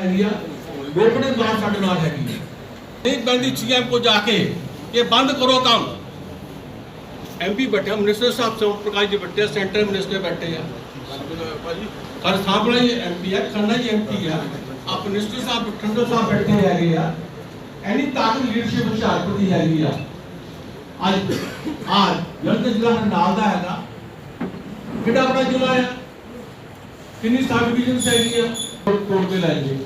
ਹੈਗੀ ਆ। ਰੋਪੜੇ ਬਲਾਕ ਸਾਡੇ ਨਾਲ ਹੈਗੀ। ਆ ਨਹੀਂ ਪੈਂਦੀ ਸੀਐਮ ਕੋ ਜਾ ਕੇ ਇਹ ਬੰਦ ਕਰੋ ਕੰਮ। ਐਮਪੀ ਬੈਠਾ ਮਿਨਿਸਟਰ ਸਾਹਿਬ ਸੋਮ ਪ੍ਰਕਾਸ਼ ਜੀ ਬੈਠੇ ਸੈਂਟਰ ਮਿਨਿਸਟਰ ਬੈਠੇ ਆ। ਕਰ ਸਾਹਮਣੇ ਹੀ ਐਮਪੀ ਹੈ ਖੰਨਾ ਜੀ ਐਮਪੀ ਆ। ਆ ਮਿਨਿਸਟਰ ਸਾਹਿਬ ਠੰਡੋ ਸਾਹਿਬ ਬੈਠੇ ਹੈਗੇ ਆ। ਐਨੀ ਤਾਕਤ ਲੀਡਰਸ਼ਿਪ ਹੁਸ਼ਿਆਰਪੁਰ ਦੀ ਹੈਗੀ ਆ। ਅੱਜ ਅੱਜ ਜਲੰਧਰ ਜ਼ਿਲ੍ਹਾ ਸਾਡੇ ਨਾਲ ਦਾ ਹੈਗਾ, ਕਿਹੜਾ ਆਪਣਾ ਜ਼ਿਲ੍ਹਾ ਆ? ਕਿੰਨੀ ਸਬ ਡਿਵੀਜ਼ਨ ਹੈਗੀ ਆ? ਕੋਟ ਤੇ ਲੈ ਜੀ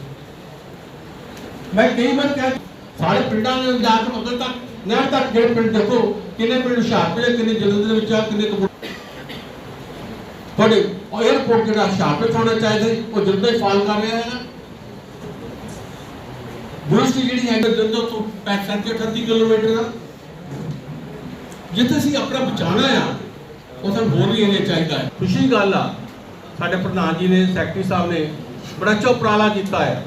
ਮੈਂ ਕਈ ਵਾਰ ਕਹਿ, ਸਾਰੇ ਪਿੰਡਾਂ ਦੇ ਜਾ ਕੇ ਉਦੋਂ ਤੱਕ ਨਹਿਰ ਤੱਕ ਜਿਹੜੇ ਪਿੰਡ ਦੇਖੋ, ਕਿੰਨੇ ਪਿੰਡ ਹੁਸ਼ਿਆਰਪੁਰ ਦੇ ਕਿੰਨੇ ਜਲੰਧਰ ਦੇ ਵਿੱਚ ਆ, ਕਿੰਨੇ ਕਪੂਰ ਤੁਹਾਡੇ 에어ਪੋਰਟ ਜਿਹੜਾ ਹੁਸ਼ਿਆਰਪੁਰ ਹੋਣਾ ਚਾਹੀਦਾ ਉਹ ਜਲੰਧਰ ਹੀ ਫਾਲ ਕਰ ਰਿਹਾ ਹੈ ਨਾ ਯੂਨੀਵਰਸਿਟੀ ਜਿਹੜੀ ਹੈ ਜਲੰਧਰ ਤੋਂ 35 38 ਕਿਲੋਮੀਟਰ ਦਾ। ਜਿੱਥੇ ਅਸੀਂ ਆਪਣਾ ਬਚਾਣਾ ਆ, ਉਹ ਸਾਨੂੰ ਹੋਰ ਵੀ ਇਹਨੇ ਚਾਹੀਦਾ ਹੈ। ਖੁਸ਼ੀ ਗੱਲ ਆ, ਸਾਡੇ ਪ੍ਰਧਾਨ ਜੀ ਨੇ, ਸੈਕਟਰੀ ਸਾਹਿਬ ਨੇ ਬੜਾ ਅੱਛਾ ਉਪਰਾਲਾ ਕੀਤਾ ਹੈ।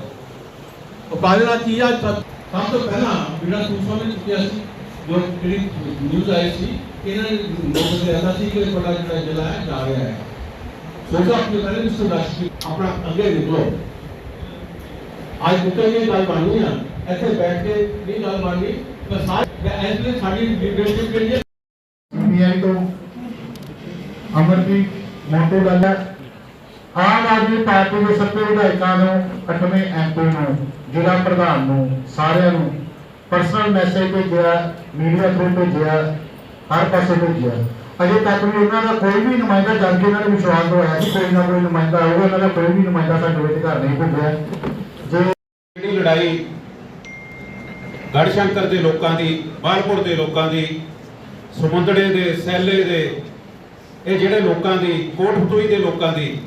ਉਪਰਾਲੇ ਨਾਲ ਕੀ ਆ? ਸਭ ਸਭ ਤੋਂ ਪਹਿਲਾਂ ਜਿਹੜਾ ਸੂਚਨਾ ਨੇ ਚੁੱਕਿਆ ਸੀ। ਜੋ ਜਿਹੜੀ ਨਿਊਜ਼ ਆਈ ਸੀ ਕਿ ਇਹਨਾਂ ਨੇ ਨੋਟਿਸ ਦਿੱਤਾ ਸੀ ਕਿ ਤੁਹਾਡਾ ਜਿਹੜਾ ਜ਼ਿਲ੍ਹਾ ਹੈ, ਜਾ ਰਿਹਾ ਹੈ। ਸੋਚੋ ਆਪਣੇ ਪਹਿਲੇ ਮਿਸਟਰ ਰਾਸ਼ਟਰੀ ਆਪਣਾ ਅੱਗੇ ਨਿਕਲੋ ਅੱਜ ਨਿਕਲ ਇਹ ਗੱਲ ਬਾਣੀ ਆ, ਇੱਥੇ ਬੈਠ ਕੇ ਨਹੀਂ ਗੱਲ ਬਾਣੀ ਤਾਂ ਸਾਰੇ ਐਸ ਲਈ ਸਾਡੀ ਲੀਡਰਸ਼ਿਪ ਜਿਹੜੀ ਹੈ ਪੀਆਈ ਤੋਂ ਅਮਰਜੀਤ, ਮੋਟੋ ਲਾਲਾ ਆਮ ਆਦਮੀ ਪਾਰਟੀ ਦੇ ਸੱਤੇ ਵਿਧਾਇਕਾਂ ਨੂੰ 8ਵੇਂ ਐਮਪੀ ਨੂੰ, ਜ਼ਿਲ੍ਹਾ ਪ੍ਰਧਾਨ ਨੂੰ, ਸਾਰਿਆਂ ਨੂੰ ਪਰਸਨਲ ਮੈਸੇਜ ਭੇਜਿਆ ਮੀਡੀਆ ਥਰੂ ਭੇਜਿਆ, ਹਰ ਪਾਸੇ ਭੇਜਿਆ। ਅਜੇ ਤੱਕ ਵੀ ਉਹਨਾਂ ਦਾ ਕੋਈ ਵੀ ਨੁਮਾਇੰਦਾ ਜਾਣ ਕੇ ਇਹਨਾਂ ਨੂੰ ਵਿਸ਼ਵਾਸ ਦਵਾਇਆ ਕਿ ਕੋਈ ਨਾ ਕੋਈ ਨੁਮਾਇੰਦਾ ਆਊਗਾ ਇਹਨਾਂ ਦਾ ਕੋਈ ਵੀ ਨੁਮਾਇੰਦਾ ਸਾਡੇ ਵਿੱਚ ਘਰ ਨਹੀਂ ਭੇਜਿਆ। ਜੇ ਜਿਹੜੀ ਲੜਾਈ ਗੜਸ਼ੰਕਰ ਦੇ ਲੋਕਾਂ ਦੀ, ਬਾਲਪੁਰ ਦੇ ਲੋਕਾਂ ਦੀ ਸਮੁੰਦੜੇ ਦੇ, ਸੈਲੇ ਦੇ, ਇਹ ਜਿਹੜੇ ਲੋਕਾਂ ਦੀ ਕੋਟਪਤੂਈ ਦੇ ਲੋਕਾਂ ਦੀ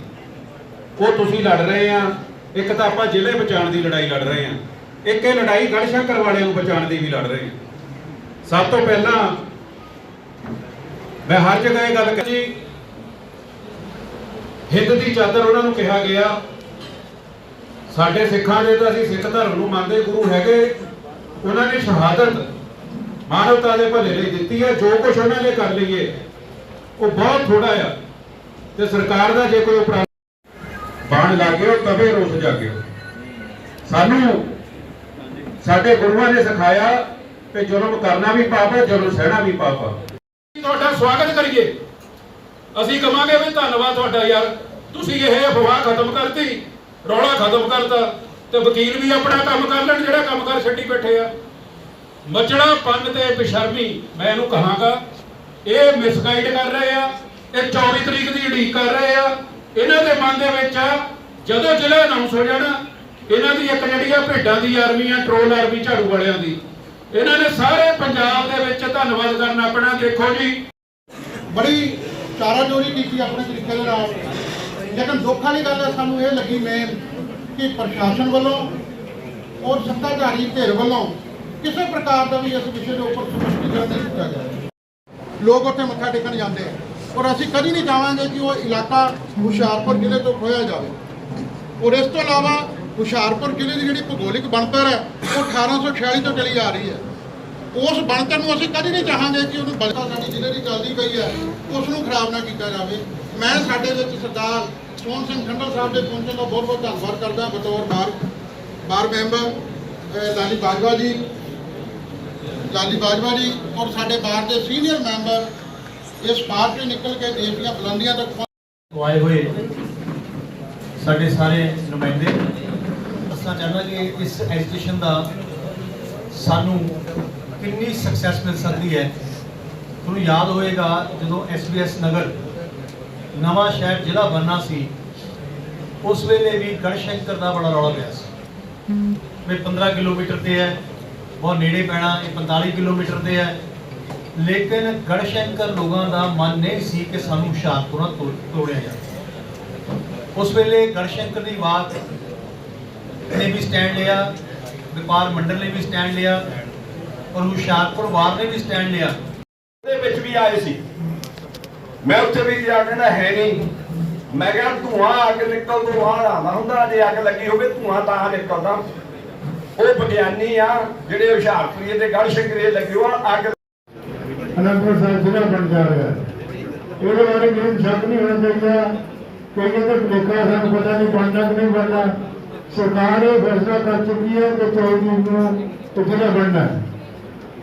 ਉਹ ਤੁਸੀਂ ਲੜ ਰਹੇ ਆ। ਇੱਕ ਤਾਂ ਆਪਾਂ ਜ਼ਿਲ੍ਹੇ ਬਚਾਉਣ ਦੀ ਲੜਾਈ ਲੜ ਰਹੇ ਆ। ਇੱਕ ਇਹ ਲੜਾਈ ਗੜਸ਼ੰਕਰ ਵਾਲਿਆਂ ਨੂੰ ਬਚਾਉਣ ਦੀ ਵੀ ਲੜ ਰਹੇ ਆ। ਸਭ ਤੋਂ ਪਹਿਲਾਂ ਮੈਂ ਹਰ ਜਗ੍ਹਾ ਇਹ ਗੱਲ ਕਹੀ, ਹਿੰਦ ਦੀ ਚਾਦਰ ਉਹਨਾਂ ਨੂੰ ਕਿਹਾ ਗਿਆ, ਸਾਡੇ ਸਿੱਖਾਂ ਦੇ ਤਾਂ ਅਸੀਂ ਸਿੱਖ ਧਰਮ ਨੂੰ ਮੰਨਦੇ ਗੁਰੂ ਹੈਗੇ, ਉਹਨਾਂ ਨੇ ਸ਼ਹਾਦਤ ਮਾਨਵਤਾ ਦੇ ਭਲੇ ਲਈ ਦਿੱਤੀ ਹੈ, ਜੋ ਕੁਝ ਉਹਨਾਂ ਨੇ ਕਰ ਲਈਏ ਉਹ ਬਹੁਤ ਥੋੜਾ ਆ। ਤੇ ਸਰਕਾਰ ਦਾ ਜੇ ਕੋਈ ਉਪਰਾਲਾ ਬਾਣ ਲੱਗਿਓ ਤਵੇ ਰੋਸ ਜਾਗਿਓ ਸਾਨੂੰ ਸਾਡੇ ਗੁਰੂਆਂ ਨੇ ਸਿਖਾਇਆ ਕਿ ਜ਼ੁਲਮ ਕਰਨਾ ਵੀ ਪਾਪ ਹੈ, ਜ਼ੁਲਮ ਸਹਿਣਾ ਵੀ ਪਾਪ ਹੈ ਤੁਹਾਡਾ ਸਵਾਗਤ ਕਰੀਏ। ਅਸੀਂ ਕਵਾਂਗੇ ਵੀ ਧੰਨਵਾਦ ਤੁਹਾਡਾ ਯਾਰ। ਤੁਸੀਂ ਇਹ ਅਫਵਾਹ ਖਤਮ ਕਰਤੀ, ਰੌਲਾ ਖਤਮ ਕਰਤਾ ਤੇ ਵਕੀਲ ਵੀ ਆਪਣਾ ਕੰਮ ਕਰ ਲੈਣ, ਜਿਹੜਾ ਕੰਮ ਕਰ ਛੱਡੀ ਬੈਠੇ ਆ। ਮਚੜਾ ਪੰਨ ਤੇ ਬੇਸ਼ਰਮੀ, ਮੈਂ ਇਹਨੂੰ ਕਹਾਂਗਾ, ਇਹ ਮਿਸਗਾਈਡ ਕਰ ਰਹੇ ਆ, ਇਹ 24 ਤਰੀਕ ਦੀ ਉਡੀਕ ਕਰ ਰਹੇ ਆ। ਇਹਨਾਂ ਦੇ ਮਨ ਦੇ ਵਿੱਚ ਜਦੋਂ ਜ਼ਿਲ੍ਹਾ ਅਨਾਉਂਸ ਹੋ ਜਾਣਾ, ਇਹਨਾਂ ਦੀ ਇੱਕ ਜਿਹੜੀ ਆ ਭੇਡਾਂ ਦੀ ਆਰਮੀ ਆ ਟਰੋਲ ਆਰਮੀ ਝਾੜੂ ਵਾਲਿਆਂ ਦੀ। ਇਹਨਾਂ ਨੇ ਸਾਰੇ ਪੰਜਾਬ ਦੇ ਵਿੱਚ ਧੰਨਵਾਦ ਕਰਨਾ ਆਪਣਾ ਦੇਖੋ ਜੀ। ਬੜੀ ਚਾਰਾਜੋਰੀ ਕੀਤੀ ਆਪਣੇ ਤਰੀਕੇ ਦੇ ਨਾਲ। ਲੇਕਿਨ ਦੁੱਖ ਵਾਲੀ ਗੱਲ ਹੈ ਸਾਨੂੰ ਇਹ ਲੱਗੀ ਮੇਨ ਕਿ ਪ੍ਰਸ਼ਾਸਨ ਵੱਲੋਂ ਔਰ ਸੱਤਾਧਾਰੀ ਧਿਰ ਵੱਲੋਂ ਕਿਸੇ ਪ੍ਰਕਾਰ ਦਾ ਵੀ ਇਸ ਵਿਸ਼ੇ ਦੇ ਉੱਪਰ ਸਪਸ਼ਟੀਕਰਨ ਨਹੀਂ ਦਿੱਤਾ ਗਿਆ। ਲੋਕ ਉੱਥੇ ਮੱਥਾ ਟੇਕਣ ਜਾਂਦੇ ਆ। ਔਰ ਅਸੀਂ ਕਦੀ ਨਹੀਂ ਚਾਹਾਂਗੇ ਕਿ ਉਹ ਇਲਾਕਾ ਹੁਸ਼ਿਆਰਪੁਰ ਜ਼ਿਲ੍ਹੇ ਤੋਂ ਖੋਇਆ ਜਾਵੇ। ਔਰ ਇਸ ਤੋਂ ਇਲਾਵਾ ਹੁਸ਼ਿਆਰਪੁਰ ਜ਼ਿਲ੍ਹੇ ਦੀ ਜਿਹੜੀ ਭੂਗੋਲਿਕ ਬਣਤਰ ਹੈ, ਉਹ 1846 ਤੋਂ ਚਲੀ ਆ ਰਹੀ ਹੈ। ਉਸ ਬਣਤਰ ਨੂੰ ਅਸੀਂ ਕਦੀ ਨਹੀਂ ਚਾਹਾਂਗੇ ਕਿ ਉਹਨੂੰ ਬਲਕਾ ਸਾਡੀ ਜ਼ਿਲ੍ਹੇ ਦੀ ਚੱਲਦੀ ਪਈ ਹੈ, ਉਸ ਨੂੰ ਖਰਾਬ ਨਾ ਕੀਤਾ ਜਾਵੇ। ਮੈਂ ਸਾਡੇ ਵਿੱਚ ਸਰਦਾਰ ਸੋਹਣ ਸਿੰਘ ਖੰਡਲ ਸਾਹਿਬ ਦੇ ਪਹੁੰਚਣ ਦਾ ਬਹੁਤ ਬਹੁਤ ਧੰਨਵਾਦ ਕਰਦਾ ਬਤੌਰ ਬਾਰ ਬਾਰ ਮੈਂਬਰ, ਅਹ ਲਾਲੀ ਬਾਜਵਾ ਜੀ। ਲਾਲੀ ਬਾਜਵਾ ਜੀ ਔਰ ਸਾਡੇ ਬਾਰ ਦੇ ਸੀਨੀਅਰ ਮੈਂਬਰ ਇਸ ਪਾਰਟ ਤੋਂ ਨਿਕਲ ਕੇ ਦੇਸ਼ ਦੀਆਂ ਬੁਲੰਦੀਆਂ ਤੱਕ ਪਹੁੰਚ- ਆਏ ਹੋਏ ਸਾਡੇ ਸਾਰੇ ਨੁਮਾਇੰਦੇ। ਦੱਸਣਾ ਚਾਹੁੰਦਾ ਕਿ ਇਸ ਐਜੂਕੇਸ਼ਨ ਦਾ ਸਾਨੂੰ ਕਿੰਨੀ ਸਕਸੈਸ ਮਿਲ ਸਕਦੀ ਹੈ। ਤੁਹਾਨੂੰ ਯਾਦ ਹੋਏਗਾ ਜਦੋਂ ਐਸਬੀਐਸ ਨਗਰ ਨਵਾਂ ਸ਼ਹਿਰ ਜ਼ਿਲ੍ਹਾ ਬਣਨਾ ਸੀ, ਉਸ ਵੇਲੇ ਵੀ ਗੜਸ਼ੰਕਰ ਦਾ ਬੜਾ ਰੌਲਾ ਪਿਆ ਸੀ। ਵੀ 15 ਕਿਲੋਮੀਟਰ ਤੇ ਹੈ, ਬਹੁਤ ਨੇੜੇ ਪੈਣਾ, ਇਹ 45 ਕਿਲੋਮੀਟਰ ਤੇ ਹੈ। ਲੇਕਿਨ ਗੜਸ਼ੰਕਰ ਲੋਕਾਂ ਦਾ ਮਨ ਨਹੀਂ ਸੀ ਕਿ ਸਾਨੂੰ ਹੁਸ਼ਿਆਰਪੁਰਾਂ ਤੋੜਿਆ ਜਾਵੇ। ਉਸ ਵੇਲੇ ਗੜਸ਼ੰਕਰ ਦੀ ਬਾਤ ਨੇ ਵੀ ਸਟੈਂਡ ਲਿਆ ਵਪਾਰ ਮੰਡਲ ਨੇ ਵੀ ਸਟੈਂਡ ਲਿਆ ਔਰ ਹੁਸ਼ਿਆਰਪੁਰ ਵਾਰ ਨੇ ਵੀ ਸਟੈਂਡ ਲਿਆ। ਦੇ ਵਿੱਚ ਵੀ ਆਏ ਸੀ। ਮੈਂ ਉੱਥੇ ਵੀ ਜਾ ਕੇ ਨਾ ਹੈ ਨਹੀਂ। ਮੈਂ ਕਿਹਾ ਧੂਆਂ ਅੱਗ ਨਿਕਲ ਤੋਂ ਬਾਹਰ ਆਉਂਦਾ ਹੁੰਦਾ, ਜੇ ਅੱਗ ਲੱਗੀ ਹੋਵੇ ਧੂਆਂ ਤਾਂ ਨਿਕਲਦਾ। ਉਹ ਵਿਗਿਆਨੀ ਆ, ਜਿਹੜੇ ਹੁਸ਼ਿਆਰਪੁਰੀਏ ਤੇ ਗੜ ਲੱਗੇ ਹੋਣ ਅੱਗ ਅਨੰਦਪੁਰ ਸਾਹਿਬ ਜ਼ਿਲ੍ਹਾ ਬਣ ਜਾ ਰਿਹਾ ਇਹਦੇ ਬਾਰੇ ਮੈਨੂੰ ਸ਼ੱਕ ਨਹੀਂ ਹੋਣਾ ਚਾਹੀਦਾ। ਕਿ ਕਹਿੰਦੇ ਭੁਲੇਖਾ ਸਾਨੂੰ ਪਤਾ ਨਹੀਂ ਬਣਨਾ ਕਿ ਨਹੀਂ ਬਣਨਾ। ਸਰਕਾਰ ਇਹ ਫੈਸਲਾ ਕਰ ਚੁੱਕੀ ਹੈ ਕਿ 24 ਨੂੰ ਟਿਕਟ ਬਣਨਾ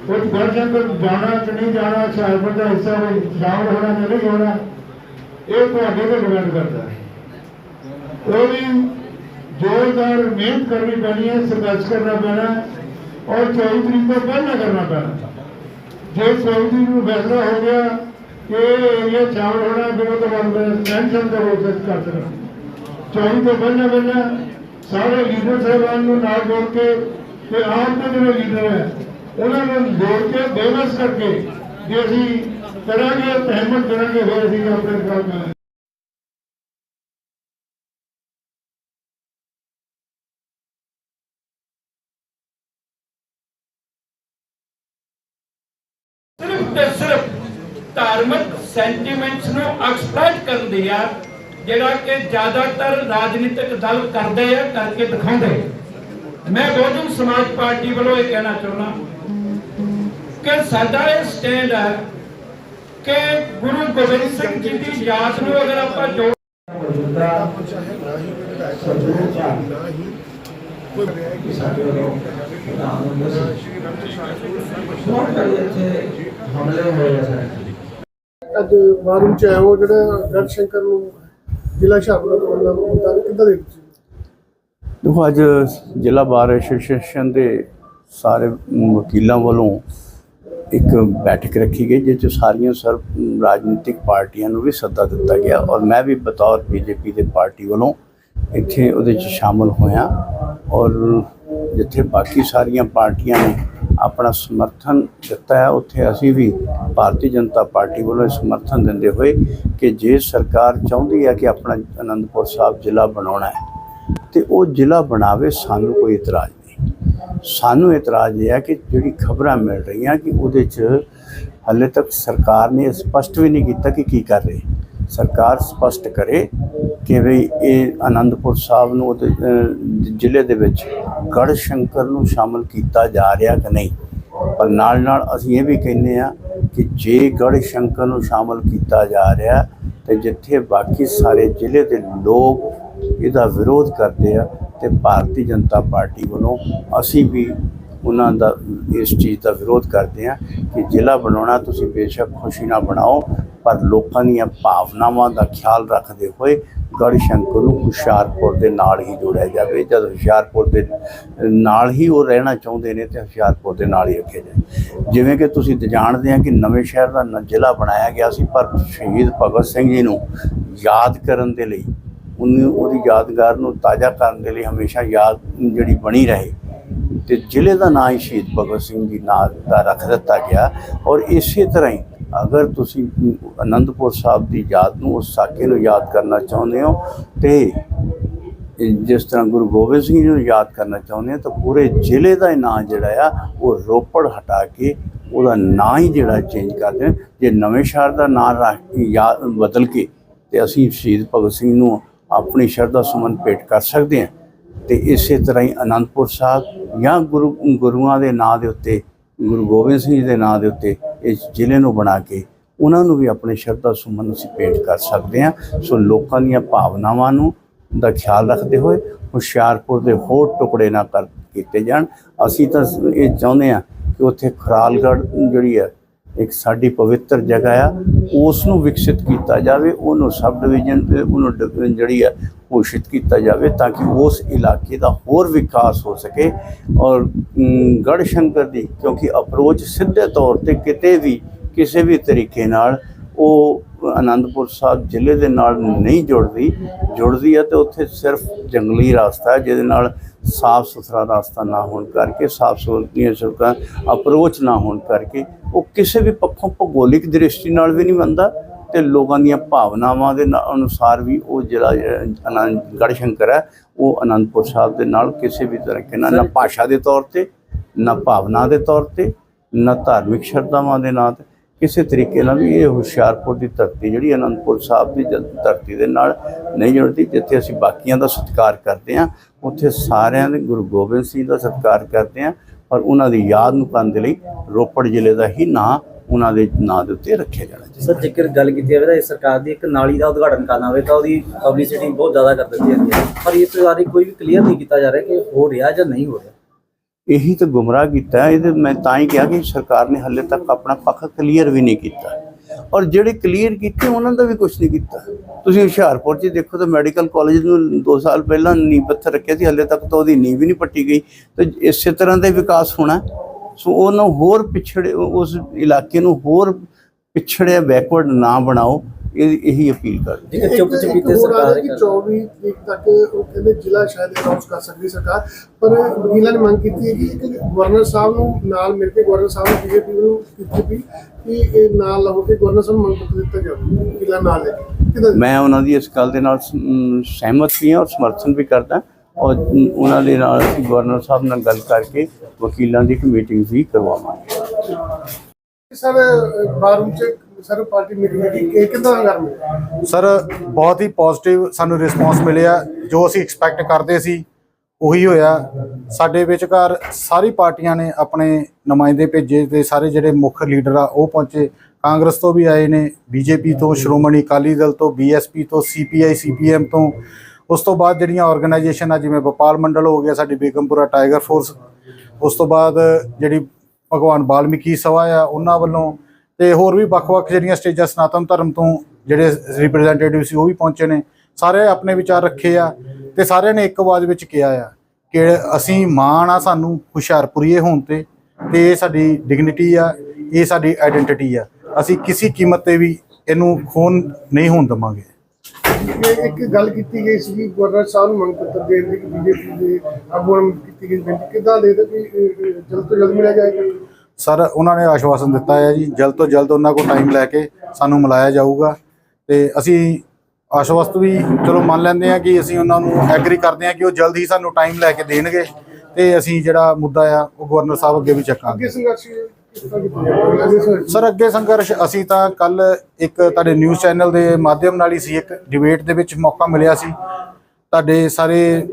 ਉਹ ਗੜਸ਼ੰਕਰ ਜਾਣਾ ਕਿ ਨਹੀਂ ਜਾਣਾ, ਹੁਸ਼ਿਆਰਪੁਰ ਦਾ ਹਿੱਸਾ ਵਿੱਚ ਸ਼ਾਮਲ ਹੋਣਾ ਜਾਂ ਨਹੀਂ ਹੋਣਾ, ਇਹ ਤੁਹਾਡੇ ਤੇ ਡਿਪੈਂਡ ਕਰਦਾ ਹੈ। ਉਹ ਵੀ ਜ਼ੋਰਦਾਰ ਮਿਹਨਤ ਕਰਨੀ ਪੈਣੀ ਹੈ, ਸੰਘਰਸ਼ ਕਰਨਾ ਪੈਣਾ ਔਰ 24 ਤਰੀਕ ਤੋਂ ਪਹਿਲਾਂ ਕਰਨਾ ਪੈਣਾ ਜੇ 24 ਨੂੰ ਫੈਸਲਾ ਹੋ ਗਿਆ ਕਿ ਏਰੀਆ ਸ਼ਾਮਲ ਹੋਣਾ ਫਿਰ ਤੋਂ ਬਾਅਦ ਟੈਨਸ਼ਨ ਦਾ ਪ੍ਰੋਸੈਸ ਕਰ ਸਕਣਾ 24 ਤੋਂ ਪਹਿਲਾਂ ਪਹਿਲਾਂ ਸਾਰੇ ਲੀਡਰ ਸਾਹਿਬਾਨ ਨੂੰ ਨਾਲ ਜੋੜ ਕੇ ਤੇ ਆਪ ਦੇ ਜਿਹੜੇ ਲੀਡਰ ਹੈ ਉਹਨਾਂ ਨੂੰ ਜੋੜ ਕੇ ਬੇਵਸ ਕਰਕੇ ਜੇ ਅਸੀਂ ਕਰਾਂਗੇ, ਤਹਿਮਤ ਕਰਾਂਗੇ, ਫਿਰ ਅਸੀਂ ਆਪਣੇ ਕੰਮ ਕਰਾਂਗੇ। ਸਿਰਫ ਧਾਰਮਿਕ ਸੈਂਟੀਮੈਂਟਸ ਨੂੰ ਐਕਸਪਲੋਇਟ ਕਰਦੇ ਆ, ਜਿਹੜਾ ਕਿ ਜ਼ਿਆਦਾਤਰ ਰਾਜਨੀਤਿਕ ਦਲ ਕਰਦੇ ਆ, ਕਰਕੇ ਦਿਖਾਉਂਦੇ। ਮੈਂ ਬਹੁਜਨ ਸਮਾਜ ਪਾਰਟੀ ਵੱਲੋਂ ਇਹ ਕਹਿਣਾ ਚਾਹੁੰਦਾ ਕਿ ਸਾਡਾ ਇਹ ਸਟੈਂਡ ਹੈ ਕਿ ਗੁਰੂ ਗੋਬਿੰਦ ਸਿੰਘ ਜੀ ਦੀ ਯਾਦ ਨੂੰ ਅਗਰ ਆਪਾਂ ਜੋੜ ਅੱਜ ਮਾਰੂ ਚ ਹੈ ਉਹ ਜਿਹੜਾ ਗੜ ਸ਼ੰਕਰ ਨੂੰ ਜ਼ਿਲ੍ਹਾ ਹੁਸ਼ਿਆਰਪੁਰ ਤੋਂ ਬੰਦਾ ਮੁਤਾਬਕ ਕਿੱਦਾਂ ਦੇ ਤੁਸੀਂ? ਦੇਖੋ, ਅੱਜ ਜ਼ਿਲ੍ਹਾ ਬਾਰ ਐਸੋਸੀਏਸ਼ਨ ਦੇ ਸਾਰੇ ਵਕੀਲਾਂ ਵੱਲੋਂ ਇੱਕ ਬੈਠਕ ਰੱਖੀ ਗਈ, ਜਿਸ 'ਚ ਸਾਰੀਆਂ ਸਰਬ ਰਾਜਨੀਤਿਕ ਪਾਰਟੀਆਂ ਨੂੰ ਵੀ ਸੱਦਾ ਦਿੱਤਾ ਗਿਆ ਔਰ ਮੈਂ ਵੀ ਬਤੌਰ ਬੀਜੇਪੀ ਦੇ ਪਾਰਟੀ ਵੱਲੋਂ ਇੱਥੇ ਉਹਦੇ 'ਚ ਸ਼ਾਮਲ ਹੋਇਆ ਔਰ ਜਿੱਥੇ ਬਾਕੀ ਸਾਰੀਆਂ ਪਾਰਟੀਆਂ ਨੇ ਆਪਣਾ ਸਮਰਥਨ ਦਿੱਤਾ ਹੈ, ਉੱਥੇ ਅਸੀਂ ਵੀ ਭਾਰਤੀ ਜਨਤਾ ਪਾਰਟੀ ਵੱਲੋਂ ਇਹ ਸਮਰਥਨ ਦਿੰਦੇ ਹੋਏ ਕਿ ਜੇ ਸਰਕਾਰ ਚਾਹੁੰਦੀ ਹੈ ਕਿ ਆਪਣਾ ਅਨੰਦਪੁਰ ਸਾਹਿਬ ਜ਼ਿਲ੍ਹਾ ਬਣਾਉਣਾ ਹੈ, ਤੇ ਉਹ ਜ਼ਿਲ੍ਹਾ ਬਣਾਵੇ, ਸਾਨੂੰ ਕੋਈ ਇਤਰਾਜ਼ ਨਹੀਂ। ਸਾਨੂੰ ਇਤਰਾਜ਼ ਇਹ ਹੈ ਕਿ ਜਿਹੜੀ ਖਬਰਾਂ ਮਿਲ ਰਹੀਆਂ ਕਿ ਉਹਦੇ 'ਚ ਹਾਲੇ ਤੱਕ ਸਰਕਾਰ ਨੇ ਸਪਸ਼ਟ ਵੀ ਨਹੀਂ ਕੀਤਾ ਕਿ ਕੀ ਕਰ ਰਹੀ। ਸਰਕਾਰ ਸਪਸ਼ਟ ਕਰੇ ਕਿ ਵੀ ਇਹ ਆਨੰਦਪੁਰ ਸਾਹਿਬ ਨੂੰ ਜ਼ਿਲ੍ਹੇ ਦੇ ਵਿੱਚ ਗੜ ਸ਼ੰਕਰ ਨੂੰ ਸ਼ਾਮਲ ਕੀਤਾ ਜਾ ਰਿਹਾ ਕਿ ਨਹੀਂ। ਪਰ ਨਾਲ ਨਾਲ ਅਸੀਂ ਇਹ ਵੀ ਕਹਿੰਦੇ ਆ ਕਿ ਜੇ ਗੜ ਸ਼ੰਕਰ ਨੂੰ ਸ਼ਾਮਲ ਕੀਤਾ ਜਾ ਰਿਹਾ ਤੇ ਜਿੱਥੇ ਬਾਕੀ ਸਾਰੇ ਜ਼ਿਲ੍ਹੇ ਦੇ ਲੋਕ ਇਹਦਾ ਵਿਰੋਧ ਕਰਦੇ ਆ ਤੇ ਭਾਰਤੀ ਜਨਤਾ ਪਾਰਟੀ ਵੱਲੋਂ ਅਸੀਂ ਵੀ ਉਹਨਾਂ ਦਾ ਇਸ ਚੀਜ਼ ਦਾ ਵਿਰੋਧ ਕਰਦੇ ਆ ਕਿ ਜ਼ਿਲ੍ਹਾ ਬਣਾਉਣਾ, ਤੁਸੀਂ ਬੇਸ਼ੱਕ ਖੁਸ਼ੀ ਨਾਲ ਬਣਾਓ, ਪਰ ਲੋਕਾਂ ਦੀਆਂ ਭਾਵਨਾਵਾਂ ਦਾ ਖਿਆਲ ਰੱਖਦੇ ਹੋਏ ਗੜ੍ਹ ਸ਼ੰਕਰ ਨੂੰ ਹੁਸ਼ਿਆਰਪੁਰ ਦੇ ਨਾਲ ਹੀ ਜੋੜਿਆ ਜਾਵੇ। ਜਦ ਹੁਸ਼ਿਆਰਪੁਰ ਦੇ ਨਾਲ ਹੀ ਉਹ ਰਹਿਣਾ ਚਾਹੁੰਦੇ ਨੇ, ਤੇ ਹੁਸ਼ਿਆਰਪੁਰ ਦੇ ਨਾਲ ਹੀ ਰੱਖਿਆ ਜਾਏ ਜਿਵੇਂ ਕਿ ਤੁਸੀਂ ਜਾਣਦੇ ਆ ਕਿ ਨਵੇਂ ਸ਼ਹਿਰ ਦਾ ਨ- ਜ਼ਿਲ੍ਹਾ ਬਣਾਇਆ ਗਿਆ ਸੀ, ਪਰ ਸ਼ਹੀਦ ਭਗਤ ਸਿੰਘ ਜੀ ਨੂੰ ਯਾਦ ਕਰਨ ਦੇ ਲਈ, ਉਹਨੂੰ, ਉਹਦੀ ਯਾਦਗਾਰ ਨੂੰ ਤਾਜ਼ਾ ਕਰਨ ਦੇ ਲਈ ਹਮੇਸ਼ਾ ਯਾਦ ਜਿਹੜੀ ਬਣੀ ਰਹੇ। ਤੇ ਜ਼ਿਲ੍ਹੇ ਦਾ ਨਾਂ ਹੀ ਸ਼ਹੀਦ ਭਗਤ ਸਿੰਘ ਜੀ ਨਾਂ ਦਾ ਰੱਖ ਦਿੱਤਾ ਗਿਆ। ਔਰ ਇਸੇ ਤਰ੍ਹਾਂ ਹੀ ਅਗਰ ਤੁਸੀਂ ਅਨੰਦਪੁਰ ਸਾਹਿਬ ਦੀ ਯਾਦ ਨੂੰ ਉਸ ਸਾਕੇ ਨੂੰ ਯਾਦ ਕਰਨਾ ਚਾਹੁੰਦੇ ਹੋ ਤੇ ਜਿਸ ਤਰ੍ਹਾਂ ਗੁਰੂ ਗੋਬਿੰਦ ਸਿੰਘ ਜੀ ਨੂੰ ਯਾਦ ਕਰਨਾ ਚਾਹੁੰਦੇ ਹੋ ਤਾਂ ਪੂਰੇ ਜ਼ਿਲ੍ਹੇ ਦਾ ਹੀ ਨਾਂ ਜਿਹੜਾ ਆ, ਉਹ ਰੋਪੜ ਹਟਾ ਕੇ ਉਹਦਾ ਨਾਂ ਹੀ ਜਿਹੜਾ ਚੇਂਜ ਕਰ ਦੇਣ। ਜੇ ਨਵੇਂ ਸ਼ਹਿਰ ਦਾ ਨਾਂ ਰੱਖ ਕੇ ਯਾਦ ਬਦਲ ਕੇ ਤੇ ਅਸੀਂ ਸ਼ਹੀਦ ਭਗਤ ਸਿੰਘ ਨੂੰ ਆਪਣੀ ਸ਼ਰਧਾ ਸੁਮਨ ਭੇਟ ਕਰ ਸਕਦੇ ਹਾਂ। ਤੇ ਇਸੇ ਤਰ੍ਹਾਂ ਹੀ ਅਨੰਦਪੁਰ ਸਾਹਿਬ ਜਾਂ ਗੁਰੂ, ਗੁਰੂਆਂ ਦੇ ਨਾਂ ਦੇ ਉੱਤੇ, ਗੁਰੂ ਗੋਬਿੰਦ ਸਿੰਘ ਜੀ ਦੇ ਨਾਂ ਦੇ ਉੱਤੇ ਇਸ ਜ਼ਿਲ੍ਹੇ ਨੂੰ ਬਣਾ ਕੇ ਉਹਨਾਂ ਨੂੰ ਵੀ ਆਪਣੇ ਸ਼ਰਧਾ ਸੁਮਨ ਅਸੀਂ ਭੇਟ ਕਰ ਸਕਦੇ ਹਾਂ। ਸੋ ਲੋਕਾਂ ਦੀਆਂ ਭਾਵਨਾਵਾਂ ਨੂੰ ਦਾ ਖਿਆਲ ਰੱਖਦੇ ਹੋਏ ਹੁਸ਼ਿਆਰਪੁਰ ਦੇ ਹੋਰ ਟੁਕੜੇ ਨਾ ਕਰ ਕੀਤੇ ਜਾਣ। ਅਸੀਂ ਤਾਂ ਇਹ ਚਾਹੁੰਦੇ ਹਾਂ ਕਿ ਉੱਥੇ ਖਰਾਲਗੜ੍ਹ ਜਿਹੜੀ ਹੈ, ਇੱਕ ਸਾਡੀ ਪਵਿੱਤਰ ਜਗ੍ਹਾ ਆ, ਉਸ ਨੂੰ ਵਿਕਸਿਤ ਕੀਤਾ ਜਾਵੇ। ਉਹਨੂੰ ਸਬ ਡਿਵੀਜ਼ਨ ਤੇ ਉਹਨੂੰ ਡਿਵ- ਜਿਹੜੀ ਆ ਘੋਸ਼ਿਤ ਕੀਤਾ ਜਾਵੇ ਤਾਂ ਕਿ ਉਸ ਇਲਾਕੇ ਦਾ ਹੋਰ ਵਿਕਾਸ ਹੋ ਸਕੇ ਔਰ ਅਮ, ਸ਼ੰਕਰ ਦੀ ਕਿਉਂਕਿ ਅਪਰੋਚ ਸਿੱਧੇ ਤੌਰ ਤੇ ਕਿਤੇ ਵੀ ਕਿਸੇ ਵੀ ਤਰੀਕੇ ਨਾਲ ਉਹ ਆਨੰਦਪੁਰ ਸਾਹਿਬ ਜ਼ਿਲ੍ਹੇ ਦੇ ਨਾਲ ਨਹੀਂ ਜੁੜਦੀ ਜੁੜਦੀ ਹੈ ਤੇ ਉੱਥੇ ਸਿਰਫ ਜੰਗਲੀ ਰਸਤਾ ਹੈ ਜਿਹਦੇ ਨਾਲ ਸਾਫ਼ ਸੁਥਰਾ ਰਸਤਾ ਨਾ ਹੋਣ ਕਰਕੇ ਸਾਫ਼ ਸੁਥਰੀਆਂ ਸੜਕਾਂ ਅਪਰੋਚ ਨਾ ਹੋਣ ਕਰਕੇ ਉਹ ਕਿਸੇ ਵੀ ਪੱਖੋਂ ਭੂਗੋਲਿਕ ਦ੍ਰਿਸ਼ਟੀ ਨਾਲ ਵੀ ਨਹੀਂ ਬਣਦਾ ਤੇ ਲੋਕਾਂ ਦੀਆਂ ਭਾਵਨਾਵਾਂ ਦੇ ਅਨੁਸਾਰ ਵੀ ਉਹ ਜਿਹੜਾ ਆਨੰਦ ਗੜ੍ਹ ਸ਼ੰਕਰ ਹੈ ਉਹ ਆਨੰਦਪੁਰ ਸਾਹਿਬ ਦੇ ਨਾਲ ਕਿਸੇ ਵੀ ਤਰੀਕੇ ਨਾਲ ਨਾ ਭਾਸ਼ਾ ਦੇ ਤੌਰ ਤੇ ਨਾ ਭਾਵਨਾ ਦੇ ਤੌਰ ਤੇ ਨਾ ਧਾਰਮਿਕ ਸ਼ਰਧਾਵਾਂ ਦੇ ਨਾਂ ਤੇ ਕਿਸੇ ਤਰੀਕੇ ਨਾਲ ਵੀ ਇਹ ਹੁਸ਼ਿਆਰਪੁਰ ਦੀ ਧਰਤੀ ਜਿਹੜੀ ਅਨੰਦਪੁਰ ਸਾਹਿਬ ਦੀ ਧਰਤੀ ਦੇ ਨਾਲ ਨਹੀਂ ਜੁੜਦੀ ਜਿੱਥੇ ਅਸੀਂ ਬਾਕੀਆਂ ਦਾ ਸਤਿਕਾਰ ਕਰਦੇ ਹਾਂ ਉੱਥੇ ਸਾਰਿਆਂ ਦੇ ਗੁਰੂ ਗੋਬਿੰਦ ਸਿੰਘ ਦਾ ਸਤਿਕਾਰ ਕਰਦੇ ਹਾਂ ਪਰ ਉਹਨਾਂ ਦੀ ਯਾਦ ਨੂੰ ਕਰਨ ਦੇ ਲਈ ਰੋਪੜ ਜ਼ਿਲ੍ਹੇ ਦਾ ਹੀ ਨਾਂ ਉਹਨਾਂ ਦੇ ਨਾਂ ਦੇ ਉੱਤੇ ਰੱਖਿਆ ਜਾਣਾ ਚਾਹੀਦਾ। ਸਰ ਜੇਕਰ ਗੱਲ ਕੀਤੀ ਜਾਵੇ ਤਾਂ ਇਸ ਸਰਕਾਰ ਦੀ ਇੱਕ ਨਾਲੀ ਦਾ ਉਦਘਾਟਨ ਕਰਨਾ ਹੋਵੇ ਤਾਂ ਉਹਦੀ ਪਬਲਿਸਿਟੀ ਬਹੁਤ ਜ਼ਿਆਦਾ ਕਰ ਦਿੱਤੀ ਜਾਂਦੀ ਹੈ। ਪਰ ਇਸ ਬਾਰੇ ਕੋਈ ਵੀ ਕਲੀਅਰ ਨਹੀਂ ਕੀਤਾ ਜਾ ਰਿਹਾ ਕਿ ਹੋ ਰਿਹਾ ਜਾਂ ਨਹੀਂ ਹੋ ਰਿਹਾ। ਇਹੀ ਤਾਂ ਗੁੰਮਰਾਹ ਕੀਤਾ ਹੈ। ਇਹਦੇ ਮੈਂ ਤਾਂ ਹੀ ਕਿਹਾ ਕਿ ਸਰਕਾਰ ਨੇ ਹਾਲੇ ਤੱਕ ਆਪਣਾ ਪੱਖ ਕਲੀਅਰ ਵੀ ਨਹੀਂ ਕੀਤਾ। ਔਰ ਜਿਹੜੇ ਕਲੀਅਰ ਕੀਤੇ ਉਹਨਾਂ ਦਾ ਵੀ ਕੁਝ ਨਹੀਂ ਕੀਤਾ। ਤੁਸੀਂ ਹੁਸ਼ਿਆਰਪੁਰ 'ਚ ਦੇਖੋ ਤਾਂ ਮੈਡੀਕਲ ਕਾਲਜ ਨੂੰ 2 ਸਾਲ ਪਹਿਲਾਂ ਨੀਂਹ ਪੱਥਰ ਰੱਖਿਆ ਸੀ। ਹਾਲੇ ਤੱਕ ਤਾਂ ਉਹਦੀ ਨੀਂਹ ਵੀ ਨਹੀਂ ਪੱਟੀ ਗਈ। ਤੇ ਇਸੇ ਤਰ੍ਹਾਂ ਦਾ ਵਿਕਾਸ ਹੋਣਾ। ਸੋ ਉਹਨੂੰ ਹੋਰ ਪਿਛੜੇ ਉਸ ਇਲਾਕੇ ਨੂੰ ਹੋਰ ਪਿਛੜਿਆ ਬੈਕਵਰਡ ਨਾ ਬਣਾਓ ਇਹ ਇਹੀ ਅਪੀਲ ਕਰ ਜੇਕਰ ਚੁੱਪ ਚਪੀਤੇ ਸਰਕਾਰ ਕਿ ਕਰ- 24 ਤਰੀਕ ਤੱਕ ਉਹ ਕਹਿੰਦੇ ਜ਼ਿਲ੍ਹਾ ਸ਼ਾਇਦ ਅਨਾਉਂਸ ਕਰ ਸਕਦੀ ਸਰਕਾਰ ਪਰ ਵਕੀਲਾਂ ਨੇ ਮੰਗ ਕੀਤੀ ਹੈ ਕਿ ਗਵਰਨਰ ਸਾਹਿਬ ਨੂੰ ਨਾਲ ਮਿਲ ਕੇ ਗਵਰਨਰ ਸਾਹਿਬ ਨੂੰ ਬੀਜੇਪੀ ਨੂੰ ਕੀਤੀ ਵੀ ਕਿ ਇਹ ਨਾਲ ਹੋ ਕੇ ਗਵਰਨਰ ਸਾਹਿਬ ਨੂੰ ਮੰਗ ਪੱਤਰ ਦਿੱਤਾ ਜਾਵੇ ਵਕੀਲਾਂ ਨਾਲ ਮੈਂ ਉਹਨਾਂ ਦੀ ਇਸ ਗੱਲ ਦੇ ਨਾਲ ਸਹਿਮਤ ਵੀ ਹਾਂ ਔਰ ਸਮਰਥਨ ਵੀ ਕਰਦਾ। ਔਰ ਉਹਨਾਂ ਦੇ ਨਾਲ ਅਸੀਂ ਗਵਰਨਰ ਸਾਹਿਬ ਨਾਲ ਗੱਲ ਕਰਕੇ ਵਕੀਲਾਂ ਦੀ ਇੱਕ ਮੀਟਿੰਗ ਵੀ ਕਰਵਾਵਾਂਗੇ। ਸਰ ਬਾਰੂਮ ਚ ਸਰ ਪਾਰਟੀ ਮੀਟਿੰਗ ਦੀ ਕਿ ਕਿੱਦਾਂ ਕਰ ਮਿਲਿਆ ਸਰ ਬਹੁਤ ਹੀ ਪੋਜ਼ਿਟਿਵ ਸਾਨੂੰ ਰਿਸਪੌਂਸ ਮਿਲਿਆ। ਜੋ ਅਸੀਂ ਐਕਸਪੈਕਟ ਕਰਦੇ ਸੀ ਉਹੀ ਹੋਇਆ। ਸਾਡੇ ਵਿਚਕਾਰ ਸਾਰੀ ਪਾਰਟੀਆਂ ਨੇ ਆਪਣੇ ਨੁਮਾਇੰਦੇ ਭੇਜੇ ਤੇ ਸਾਰੇ ਜਿਹੜੇ ਮੁੱਖ ਲੀਡਰ ਆ ਉਹ ਪਹੁੰਚੇ। ਕਾਂਗਰਸ ਤੋਂ ਵੀ ਆਏ ਨੇ ਬੀਜੇਪੀ ਤੋਂ ਸ਼੍ਰੋਮਣੀ ਅਕਾਲੀ ਦਲ ਤੋਂ ਬੀਐਸਪੀ ਤੋਂ ਸੀਪੀਆਈ ਸੀਪੀਐਮ ਤੋਂ। ਉਸ ਤੋਂ ਬਾਅਦ ਜਿਹੜੀਆਂ ਆਰਗੇਨਾਈਜੇਸ਼ਨ ਆ, ਜਿਵੇਂ ਗੋਪਾਲ ਮੰਡਲ ਹੋ ਗਿਆ, ਸਾਡੀ ਬੇਗਮਪੁਰਾ ਟਾਈਗਰ ਫੋਰਸ ਉਸ ਤੋਂ ਬਾਅਦ ਜਿਹੜੀ ਭਗਵਾਨ ਵਾਲਮੀਕੀ ਸਭਾ ਆ, ਉਹਨਾਂ ਵੱਲੋਂ ਤੇ ਹੋਰ ਵੀ ਵੱਖ-ਵੱਖ ਜਿਹੜੀਆਂ ਸਟੇਜਾਂ ਸਨਾਤਨ ਧਰਮ ਤੋਂ ਜਿਹੜੇ ਰਿਪਰੈਜ਼ੈਂਟੇਟਿਵ ਸੀ, ਉਹ ਵੀ ਪਹੁੰਚੇ ਨੇ। ਸਾਰੇ ਆਪਣੇ ਵਿਚਾਰ ਰੱਖੇ ਆ ਤੇ ਸਾਰਿਆਂ ਨੇ ਇੱਕ ਆਵਾਜ਼ ਵਿੱਚ ਕਿਹਾ ਆ ਕਿ ਅਸੀਂ ਮਾਣ ਆ ਸਾਨੂੰ ਹੁਸ਼ਿਆਰਪੁਰੀਏ ਹੋਣ ਤੇ ਤੇ ਇਹ ਸਾਡੀ ਡਿਗਨਿਟੀ ਆ, ਇਹ ਸਾਡੀ ਆਇਡੈਂਟੀਟੀ ਆ। ਅਸੀਂ ਕਿਸੇ ਕੀਮਤ ਤੇ ਵੀ ਇਹਨੂੰ ਖੋਣ ਨਹੀਂ ਹੋਣ ਦਵਾਂਗੇ। ਇਹ ਇੱਕ ਗੱਲ ਕੀਤੀ ਗਈ ਸੀ ਕਿ ਗਵਰਨਰ ਸਾਹਿਬ ਨੂੰ ਮੰਗ ਪੱਤਰ ਦੇਣ ਦੀ ਬੀਜੇਪੀ ਦੇ ਆਗੂਆਂ ਨੂੰ ਕੀਤੀ ਗਈ ਬੇਨਤੀ ਕਿੱਦਾਂ ਦੇ ਦੇ ਕਿ ਜਲਦ ਤੋਂ ਜਲਦ ਮਿਲਿਆ ਜਾਏਗਾ ਸਰ ਉਹਨਾਂ ਨੇ ਆਸ਼ਵਾਸਨ ਦਿੱਤਾ ਹੈ ਜੀ ਜਲਦ ਤੋਂ ਜਲਦ ਉਹਨਾਂ ਕੋਲ ਟਾਈਮ ਲੈ ਕੇ ਸਾਨੂੰ ਮਿਲਾਇਆ ਜਾਊਗਾ। ਤੇ ਅਸੀਂ ਆਸ਼ਵਸਤ ਵੀ ਚਲੋ ਮੰਨ ਲੈਂਦੇ ਆ ਕਿ ਅਸੀਂ ਉਹਨਾਂ ਨੂੰ ਐਗਰੀ ਕਰਦੇ ਆ ਕਿ ਉਹ ਜਲਦ ਹੀ ਸਾਨੂੰ ਟਾਈਮ ਲੈ ਕੇ ਦੇਣਗੇ। ਤੇ ਅਸੀਂ ਜਿਹੜਾ ਮੁੱਦਾ ਆ ਉਹ ਗਵਰਨਰ ਸਾਹਿਬ ਅੱਗੇ ਵੀ ਚੱਕਾਂਗੇ। ਅੱਗੇ ਸੰਘਰਸ਼ ਸਰ, ਅੱਗੇ ਸੰਘਰਸ਼, ਅਸੀਂ ਤਾਂ ਕੱਲ ਇੱਕ ਤੁਹਾਡੇ ਨਿਊਜ਼ ਚੈਨਲ ਦੇ ਮਾਧਿਅਮ ਨਾਲ ਹੀ ਸੀ, ਇੱਕ ਡਿਬੇਟ ਦੇ ਵਿੱਚ ਮੌਕਾ ਮਿਲਿਆ ਸੀ। ਤੁਹਾਡੇ ਸਾਰੇ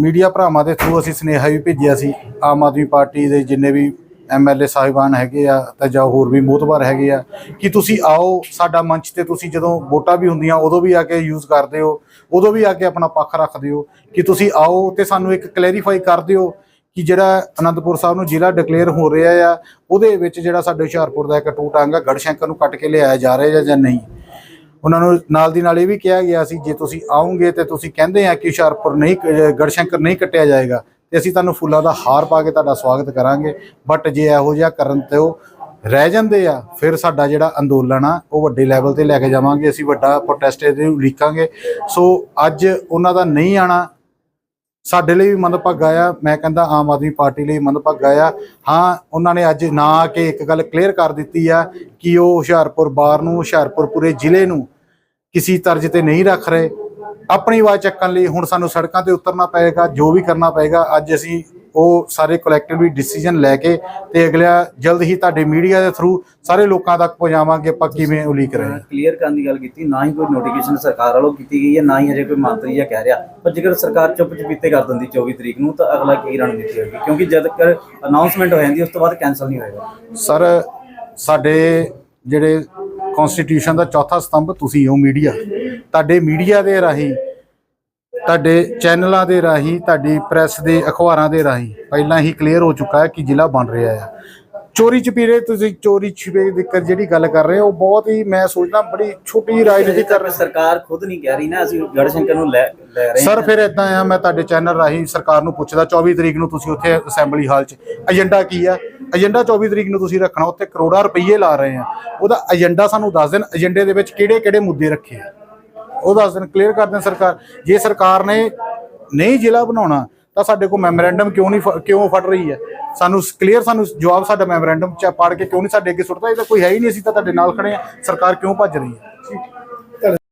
ਮੀਡੀਆ ਭਰਾਵਾਂ ਦੇ ਥਰੂ ਅਸੀਂ ਸੁਨੇਹਾ ਵੀ ਭੇਜਿਆ ਸੀ। ਆਮ ਆਦਮੀ ਪਾਰਟੀ ਦੇ ਜਿੰਨੇ ਵੀ ਐਮਐਲਏ ਸਾਹਿਬਾਨ ਹੈਗੇ ਆ, ਤਾਂ ਜਾਂ ਹੋਰ ਵੀ ਮੋਹਤਬਰ ਹੈਗੇ ਆ, ਕਿ ਤੁਸੀਂ ਆਓ ਸਾਡਾ ਮੰਚ ਤੇ, ਤੁਸੀਂ ਜਦੋਂ ਵੋਟਾਂ ਵੀ ਹੁੰਦੀਆਂ, ਉਦੋਂ ਵੀ ਆ ਕੇ ਯੂਜ਼ ਕਰਦੇ ਹੋ, ਉਦੋਂ ਵੀ ਆ ਕੇ ਆਪਣਾ ਪੱਖ ਰੱਖਦੇ ਹੋ, ਕਿ ਤੁਸੀਂ ਆਓ ਤੇ ਸਾਨੂੰ ਇੱਕ ਕਲੈਰੀਫਾਈ ਕਰ ਦਿਓ ਕਿ ਜਿਹੜਾ ਅਨੰਦਪੁਰ ਸਾਹਿਬ ਨੂੰ ਜ਼ਿਲ੍ਹਾ ਡਿਕਲੇਅਰ ਹੋ ਰਿਹਾ ਆ, ਉਹਦੇ ਵਿੱਚ ਜਿਹੜਾ ਸਾਡੇ ਹੁਸ਼ਿਆਰਪੁਰ ਦਾ ਇੱਕ ਟੂ ਟਾਂਗਾ ਗੜਸ਼ੰਕਰ ਨੂੰ ਕੱਟ ਕੇ ਲਿਆਇਆ ਜਾ ਰਿਹਾ ਜਾਂ- ਨਹੀਂ? ਉਹਨਾਂ ਨੂੰ ਨਾਲ ਦੀ ਨਾਲ ਇਹ ਵੀ ਕਿਹਾ ਗਿਆ ਸੀ, ਜੇ ਤੁਸੀਂ ਆਉਂਗੇ ਤੇ ਤੁਸੀਂ ਕਹਿੰਦੇ ਆ ਕਿ ਹੁਸ਼ਿਆਰਪੁਰ ਨਹੀਂ ਕ- ਗੜਸ਼ੰਕਰ ਨਹੀਂ ਕੱਟਿਆ ਜਾਏਗਾ, ਤੇ ਅਸੀਂ ਤੁਹਾਨੂੰ ਫੁੱਲਾਂ ਦਾ ਹਾਰ ਪਾ ਕੇ ਤੁਹਾਡਾ ਸਵਾਗਤ ਕਰਾਂਗੇ। ਬਟ ਜੇ ਇਹੋ ਜਿਹਾ ਕਰਨ ਤੇ ਉਹ ਰਹਿ ਜਾਂਦੇ ਆ, ਫਿਰ ਸਾਡਾ ਜਿਹੜਾ ਅੰਦੋਲਨ ਆ, ਉਹ ਵੱਡੇ ਲੈਵਲ ਤੇ ਲੈ ਕੇ ਜਾਵਾਂਗੇ, ਅਸੀਂ ਵੱਡਾ ਪ੍ਰੋਟੈਸਟ ਇਹਦੇ ਨੂੰ ਲਿਖਾਂਗੇ ਸੋ ਅੱਜ ਉਹਨਾਂ ਦਾ ਨਹੀਂ ਆਣਾ ਸਾਡੇ ਲਈ ਵੀ ਮੰਦਭਾਗਾ ਆ। ਮੈਂ ਕਹਿੰਦਾ ਆਮ ਆਦਮੀ ਪਾਰਟੀ ਲਈ ਮੰਦਭਾਗਾ ਆ। ਹਾਂ, ਉਹਨਾਂ ਨੇ ਅੱਜ ਨਾ ਆ ਕੇ ਇੱਕ ਗੱਲ ਕਲੀਅਰ ਕਰ ਦਿੱਤੀ ਆ ਕਿ ਉਹ ਹੁਸ਼ਿਆਰਪੁਰ ਬਾਰ ਨੂੰ, ਹੁਸ਼ਿਆਰਪੁਰ ਪੂਰੇ ਜ਼ਿਲ੍ਹੇ ਨੂੰ ਕਿਸੇ ਤਰਜ ਤੇ ਨਹੀਂ ਰੱਖ ਰਹੇ। ਆਪਣੀ ਆਵਾਜ਼ ਚੱਕਣ ਲਈ ਹੁਣ ਸਾਨੂੰ ਸੜਕਾਂ ਤੇ ਉਤਰਨਾ ਪਏਗਾ, ਜੋ ਵੀ ਕਰਨਾ ਪਏਗਾ, ਅੱਜ ਅਸੀਂ ਉਹ ਸਾਰੇ ਕਲੈਕਟਿਵਲੀ ਡਿਸੀਜਨ ਲੈ ਕੇ ਤੇ ਅਗਲਾ ਜਲਦ ਹੀ ਤੁਹਾਡੇ ਮੀਡੀਆ ਦੇ ਥਰੂ ਸਾਰੇ ਲੋਕਾਂ ਤੱਕ ਪਹੁੰਚਾਵਾਂਗੇ ਆਪਾਂ ਕਿਵੇਂ ਉਲੀਕ ਰਹੇ ਹਾਂ। ਕਲੀਅਰ ਕਰਨ ਦੀ ਗੱਲ ਕੀਤੀ ਨਾ ਹੀ ਕੋਈ ਨੋਟੀਫਿਕੇਸ਼ਨ ਸਰਕਾਰ ਵੱਲੋਂ ਕੀਤੀ ਗਈ ਹੈ ਨਾ ਹੀ ਹਜੇ ਕੋਈ ਮੰਤਰੀ ਜਾਂ ਕਹਿ ਰਿਹਾ। ਪਰ ਜੇਕਰ ਸਰਕਾਰ ਚੁੱਪ ਚਪੀਤੇ ਕਰ ਦਿੰਦੀ 24 ਤਰੀਕ ਨੂੰ ਤਾਂ ਅਗਲਾ ਕੀ ਰਣਨੀਤੀ ਹੋਏਗੀ? ਕਿਉਂਕਿ ਜਦ ਤੱਕ ਅਨਾਉਂਸਮੈਂਟ ਹੋ ਜਾਂਦੀ ਉਸ ਤੋਂ ਬਾਅਦ ਕੈਨਸਲ ਨਹੀਂ ਹੋਏਗਾ। ਸਰ ਸਾਡੇ ਜਿਹੜੇ ਕਨਸਟੀਟਿਊਸ਼ਨ ਦਾ ਚੌਥਾ ਸਤੰਭ ਤੁਸੀਂ ਹੋ ਮੀਡੀਆ ਤੁਹਾਡੇ ਮੀਡੀਆ ਦੇ ਰਾਹੀਂ ਤੁਹਾਡੇ ਚੈਨਲਾਂ ਦੇ ਰਾਹੀਂ ਤੁਹਾਡੀ ਪ੍ਰੈਸ ਦੇ ਅਖਬਾਰਾਂ ਦੇ ਰਾਹੀਂ ਪਹਿਲਾਂ ਹੀ ਕਲੀਅਰ ਹੋ ਚੁੱਕਾ ਹੈ ਕਿ ਜ਼ਿਲ੍ਹਾ ਬਣ ਰਿਹਾ ਆ। ਚੋਰੀ ਚਪੀਰੇ ਤੁਸੀਂ ਚੋਰੀ ਛਿਪੇ ਦੀ ਕਰ- ਜਿਹੜੀ ਗੱਲ ਕਰ ਰਹੇ ਹੋ ਉਹ ਬਹੁਤ ਹੀ ਮੈਂ ਸੋਚਦਾ ਬੜੀ ਛੋਟੀ ਰਾਜਨੀਤੀ ਕਰ ਰਹੇ ਸਰਕਾਰ ਖੁਦ ਨਹੀਂ ਕਹਿ ਰਹੀ ਨਾ ਅਸੀਂ ਗੜਸ਼ੰਕਰ ਨੂੰ ਲੈ ਲੈ ਰਹੇ ਸਰ ਫਿਰ ਇਦਾਂ ਆ ਮੈਂ ਤੁਹਾਡੇ ਚੈਨਲ ਰਾਹੀਂ ਸਰਕਾਰ ਨੂੰ ਪੁੱਛਦਾ 24 ਤਰੀਕ ਨੂੰ ਤੁਸੀਂ ਉੱਥੇ ਅਸੈਂਬਲੀ ਹਾਲ 'ਚ। ਏਜੰਡਾ ਕੀ ਆ? ਏਜੰਡਾ 24 ਤਰੀਕ ਨੂੰ ਤੁਸੀਂ ਰੱਖਣਾ ਉੱਥੇ ਕਰੋੜਾਂ ਰੁਪਏ ਲਾ ਰਹੇ ਆ। ਉਹਦਾ ਏਜੰਡਾ ਸਾਨੂੰ ਦੱਸ ਦੇਣ ਏਜੰਡੇ ਦੇ ਵਿੱਚ ਕਿਹੜੇ ਕਿਹੜੇ ਮੁੱਦੇ ਰੱਖੇ ਆ? ਉਹ ਦੱਸ ਦਿਨ ਕਲੀਅਰ ਕਰ ਦੇਣ ਸਰਕਾਰ। ਜੇ ਸਰਕਾਰ ਨੇ ਨਹੀਂ ਜ਼ਿਲ੍ਹਾ ਬਣਾਉਣਾ, ਤਾਂ ਸਾਡੇ ਕੋਲ ਮੈਮੋਰੈਂਡਮ ਕਿਉਂ ਨਹੀਂ ਫ- ਕਿਉਂ ਫੜ ਰਹੀ ਹੈ? ਸਾਨੂੰ ਕਲੀਅਰ ਸਾਨੂੰ ਜਵਾਬ ਸਾਡਾ ਮੈਮੋਰੈਂਡਮ ਚ ਪੜ ਕੇ ਕਿਉਂ ਨਹੀਂ ਸਾਡੇ ਅੱਗੇ ਸੁੱਟਦਾ? ਇਹ ਤਾਂ ਕੋਈ ਹੈ ਹੀ ਨਹੀਂ, ਅਸੀਂ ਤਾਂ ਤੁਹਾਡੇ ਨਾਲ ਖੜੇ ਆ ਸਰਕਾਰ ਕਿਉਂ ਭੱਜ ਰਹੀ ਹੈ?